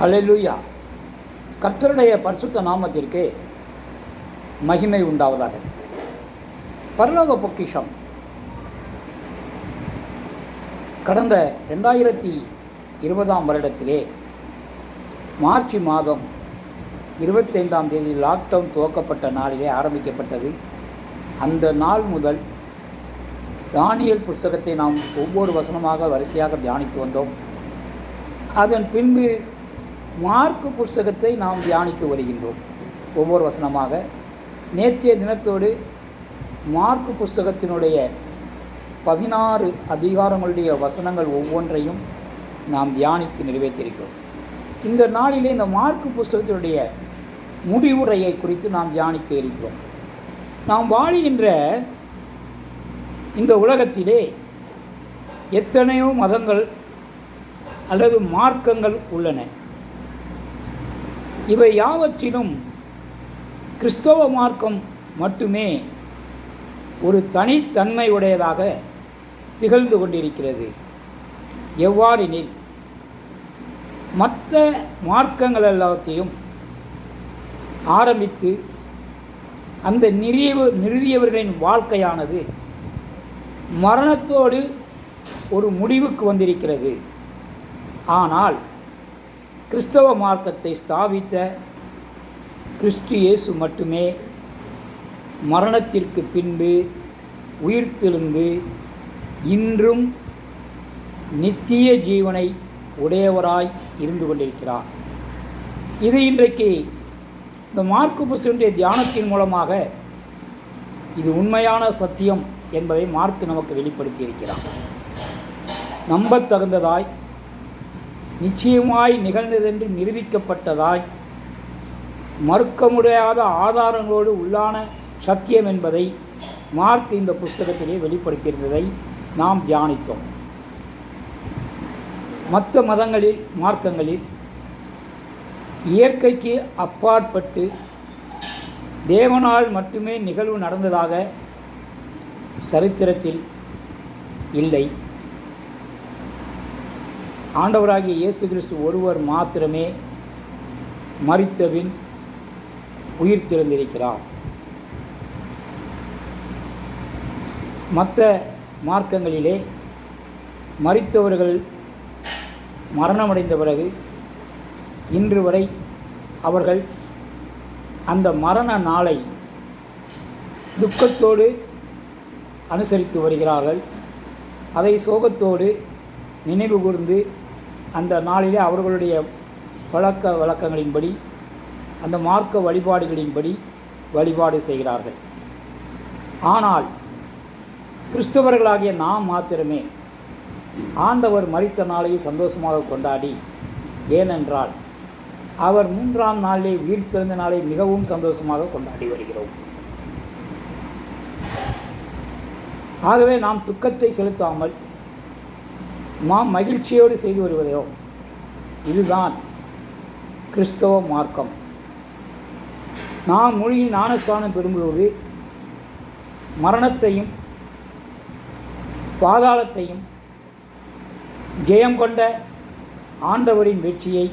Hallelujah கர்த்தருடைய பரிசுத்த நாமத்திற்கு மகிமை உண்டாவதாக. பரலோக பொக்கிஷம். கடந்த ரெண்டாயிரத்தி இருபதாம் வருடத்திலே மார்ச் மாதம் இருபத்தைந்தாம் தேதி லாக்டவுன் துவக்கப்பட்ட நாளிலே ஆரம்பிக்கப்பட்டது. அந்த நாள் முதல் தானியல் புஸ்தகத்தை நாம் ஒவ்வொரு வசனமாக வரிசையாக தியானித்து வந்தோம். அதன் பின்பு மார்க்கு புஸ்தகத்தை நாம் தியானித்து வருகின்றோம். ஒவ்வொரு வசனமாக நேற்றைய தினத்தோடு மார்க்கு புஸ்தகத்தினுடைய பதினாறு அதிகாரங்களுடைய வசனங்கள் ஒவ்வொன்றையும் நாம் தியானித்து நிறைவேற்றியிருக்கிறோம். இந்த நாளிலே இந்த மார்க்கு புஸ்தகத்தினுடைய முடிவுரையை குறித்து நாம் தியானிக்க இருக்கிறோம். நாம் வாழுகின்ற இந்த உலகத்திலே எத்தனையோ மதங்கள் அல்லது மார்க்கங்கள் உள்ளன. இவை யாவற்றிலும் கிறிஸ்தவ மார்க்கம் மட்டுமே ஒரு தனித்தன்மை உடையதாக திகழ்ந்து கொண்டிருக்கிறது. எவ்வாறெனில் மற்ற மார்க்கங்கள் எல்லாத்தையும் ஆரம்பித்து அந்த நிறியவ நிறுவியவர்களின் வாழ்க்கையானது மரணத்தோடு ஒரு முடிவுக்கு வந்திருக்கிறது. ஆனால் கிறிஸ்தவ மார்க்கத்தை ஸ்தாபித்த கிறிஸ்து இயேசு மட்டுமே மரணத்திற்கு பின்பு உயிர்த்தெழுந்து இன்றும் நித்திய ஜீவனை உடையவராய் இருந்து கொண்டிருக்கிறார். இது இன்றைக்கு இந்த மார்க்கு புசுடைய தியானத்தின் மூலமாக இது உண்மையான சத்தியம் என்பதை மார்க்கு நமக்கு வெளிப்படுத்தி இருக்கிறார் நம்பத்தகுந்ததாய் நிச்சயமாய் நிகழ்ந்ததென்று நிரூபிக்கப்பட்டதாய் மறுக்க முடியாத ஆதாரங்களோடு உள்ளான சத்தியம் என்பதை மார்க் இந்த புஸ்தகத்திலே வெளிப்படுத்தியிருந்ததை நாம் தியானித்தோம். மற்ற மதங்களில் மார்க்கங்களில் இயற்கைக்கு அப்பாற்பட்டு தேவனால் மட்டுமே நிகழ்வு நடந்ததாக சரித்திரத்தில் இல்லை. ஆண்டவராகிய இயேசு கிறிஸ்து ஒருவர் மாத்திரமே மறித்தபின் உயிர் திறந்திருக்கிறார். மற்ற மார்க்கங்களிலே மறித்தவர்கள் மரணமடைந்த பிறகு இன்று வரை அவர்கள் அந்த மரண நாளை துக்கத்தோடு அனுசரித்து வருகிறார்கள். அதை சோகத்தோடு நினைவு கூர்ந்து அந்த நாளிலே அவர்களுடைய பழக்க வழக்கங்களின்படி அந்த மார்க்க வழிபாடுகளின்படி வழிபாடு செய்கிறார்கள். ஆனால் கிறிஸ்தவர்களாகிய நாம் மாத்திரமே ஆண்டவர் மறித்த நாளையை சந்தோஷமாக கொண்டாடி ஏனென்றால் அவர் மூன்றாம் நாளிலே உயிர் திறந்த நாளை மிகவும் சந்தோஷமாக கொண்டாடி வருகிறோம். ஆகவே நாம் துக்கத்தை செலுத்தாமல் நாம் மகிழ்ச்சியோடு செய்து வருவதையோ இதுதான் கிறிஸ்தவ மார்க்கம். நாம் மொழியின் ஞானஸ்தானம் பெறும்போது மரணத்தையும் பாதாளத்தையும் ஜெயம் கொண்ட ஆண்டவரின் வெற்றியை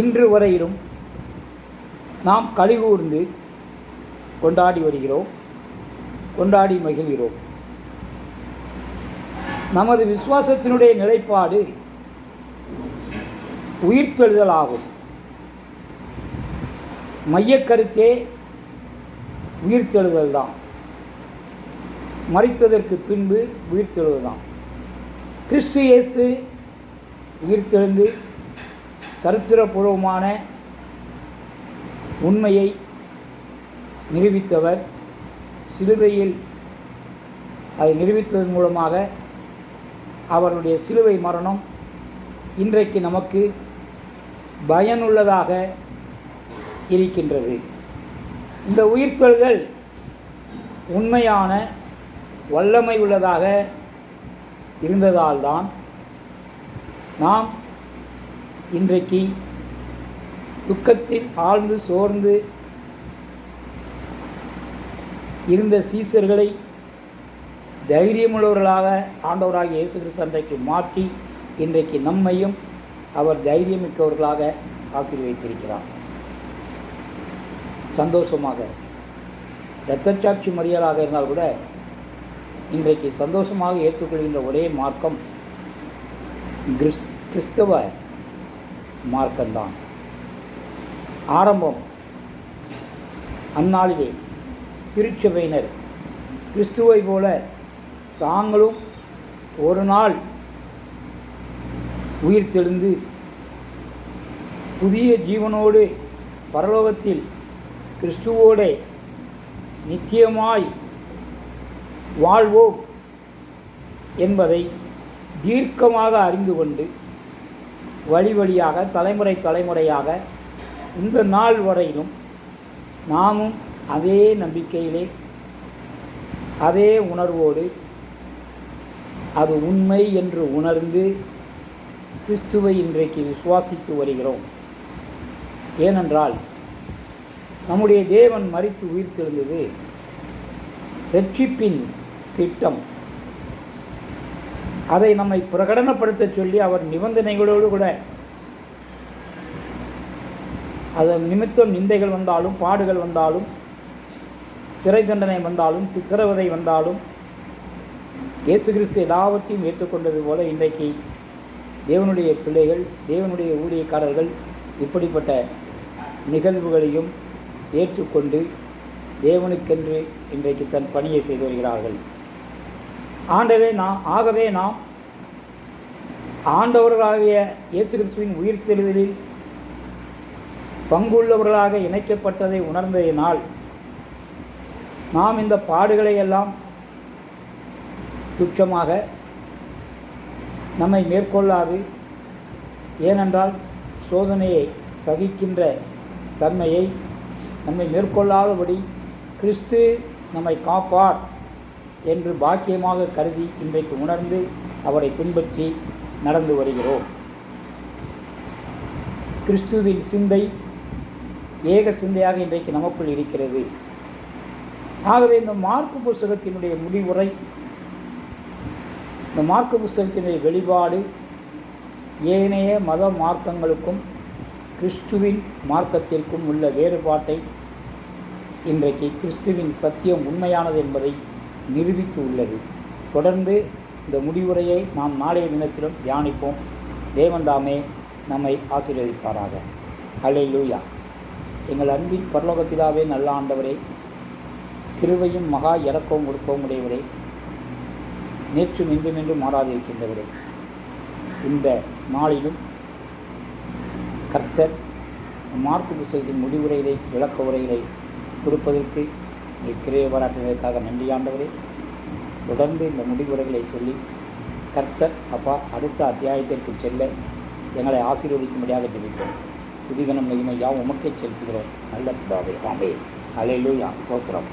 இன்று வரையிலும் நாம் கழிகூர்ந்து கொண்டாடி வருகிறோம் கொண்டாடி மகிழ்கிறோம். நமது விசுவாசத்தினுடைய நிலைப்பாடு உயிர்த்தெழுதல் ஆகும் மையக்கருத்தே உயிர்த்தெழுதல் தான் மறித்ததற்கு பின்பு உயிர்த்தெழுதல் தான் கிறிஸ்து இயேசு உயிர்த்தெழுந்து சரித்திரபூர்வமான உண்மையை நிரூபித்தவர். சிலுவையில் அதை நிரூபித்ததன் மூலமாக அவருடைய சிலுவை மரணம் இன்றைக்கு நமக்கு பயனுள்ளதாக இருக்கின்றது. இந்த உயிர்த்தொழில்கள் உண்மையான வல்லமை உள்ளதாக இருந்ததால்தான் நாம் இன்றைக்கு துக்கத்தில் ஆழ்ந்து சோர்ந்து இருந்த சீசர்களை தைரியமுள்ளவர்களாக ஆண்டவராக இயேசு கிறிஸ்து அன்றைக்கு மாற்றி இன்றைக்கு நம்மையும் அவர் தைரியமிக்கவர்களாக ஆசீர்வதித்திருக்கிறார். சந்தோஷமாக. இரத்தச்சாட்சி மறியலாக இருந்தால் கூட இன்றைக்கு சந்தோஷமாக ஏற்றுக்கொள்கின்ற ஒரே மார்க்கம் கிறிஸ் கிறிஸ்தவ மார்க்கம்தான். ஆரம்பம். அந்நாளிலே திருச்சபையினர் கிறிஸ்துவை போல தாங்களும் ஒரு நாள் உயிர் தெழுந்து புதிய ஜீவனோடு பரலோகத்தில் கிறிஸ்துவோட நித்தியமாய் வாழ்வோம் என்பதை தீர்க்கமாக அறிந்து கொண்டு வழி வழியாக தலைமுறை தலைமுறையாக இந்த நாள் வரையிலும் நாமும் அதே நம்பிக்கையிலே அதே உணர்வோடு அது உண்மை என்று உணர்ந்து கிறிஸ்துவை இன்றைக்கு விசுவாசித்து வருகிறோம். ஏனென்றால் நம்முடைய தேவன் மறித்து உயிர்த்தெழுந்தது ரட்சிப்பின் திட்டம். அதை நம்மை பிரகடனப்படுத்த சொல்லி அவர் நிபந்தனைகளோடு கூட அதன் நிமித்தம் நிந்தைகள் வந்தாலும் பாடுகள் வந்தாலும் சிறை தண்டனை வந்தாலும் சித்திரவதை வந்தாலும் இயேசு கிறிஸ்து எல்லாவற்றையும் ஏற்றுக்கொண்டது போல இன்றைக்கு தேவனுடைய பிள்ளைகள் தேவனுடைய ஊழியக்காரர்கள் இப்படிப்பட்ட நிகழ்வுகளையும் ஏற்றுக்கொண்டு தேவனுக்கென்று இன்றைக்கு தன் பணியை செய்து வருகிறார்கள். ஆண்டவே நாம் ஆகவே நாம் ஆண்டவர்களாகிய இயேசு கிறிஸ்துவின் உயிர்த்தெழுதலில் பங்குள்ளவர்களாக இணைக்கப்பட்டதை உணர்ந்ததினால் நாம் இந்த பாடுகளை எல்லாம் துச்சமாக நம்மை மேற்கொள்ளாது. ஏனென்றால் சோதனையை சகிக்கின்ற தன்மையை நம்மை மேற்கொள்ளாதபடி கிறிஸ்து நம்மை காப்பார் என்று பாக்கியமாக கருதி இன்றைக்கு உணர்ந்து அவரை பின்பற்றி நடந்து வருகிறோம். கிறிஸ்துவின் சிந்தை ஏக சிந்தையாக இன்றைக்கு நமக்குள் இருக்கிறது. ஆகவே இந்த மார்க்கு புஸ்தகத்தினுடைய முடிவுரை இந்த மார்க்க புஸ்தகத்தினுடைய வெளிப்பாடு ஏனைய மத மார்க்கங்களுக்கும் கிறிஸ்துவின் மார்க்கத்திற்கும் உள்ள வேறுபாட்டை இன்றைக்கு கிறிஸ்துவின் சத்தியம் உண்மையானது என்பதை நிரூபித்து உள்ளது. தொடர்ந்து இந்த முடிவுரையை நாம் நாளைய தினத்திலும் தியானிப்போம். தேவன்தாமே நம்மை ஆசீர்வதிப்பாராக. அலை லூயா எங்கள் அன்பின் பரலோகத்திலாவே நல்ல ஆண்டவரே கிருவையும் மகா இறக்கவும் கொடுக்கவும் உடையவரே நேற்று நின்று நின்று மாறாதிருக்கின்றவரே இந்த நாளிலும் கர்த்தர் மார்க்கு புத்தகத்தின் முடிவுரைகளை விளக்க உரைகளை கொடுப்பதற்கு நீ கிரைய பாராட்டினதற்காக நன்றி ஆண்டவரே. தொடர்ந்து இந்த முடிவுரைகளை சொல்லி கர்த்தர் அப்பா அடுத்த அத்தியாயத்திற்கு செல்ல எங்களை ஆசீர்வதிக்கும்படியாக ஜெபிக்கிறோம். புதிகனம் மகிமையாக யாவும் உமக்கே செலுத்துகிறோம். நல்ல பிதாவே ஆமே அலையிலூயா சோத்திரம்.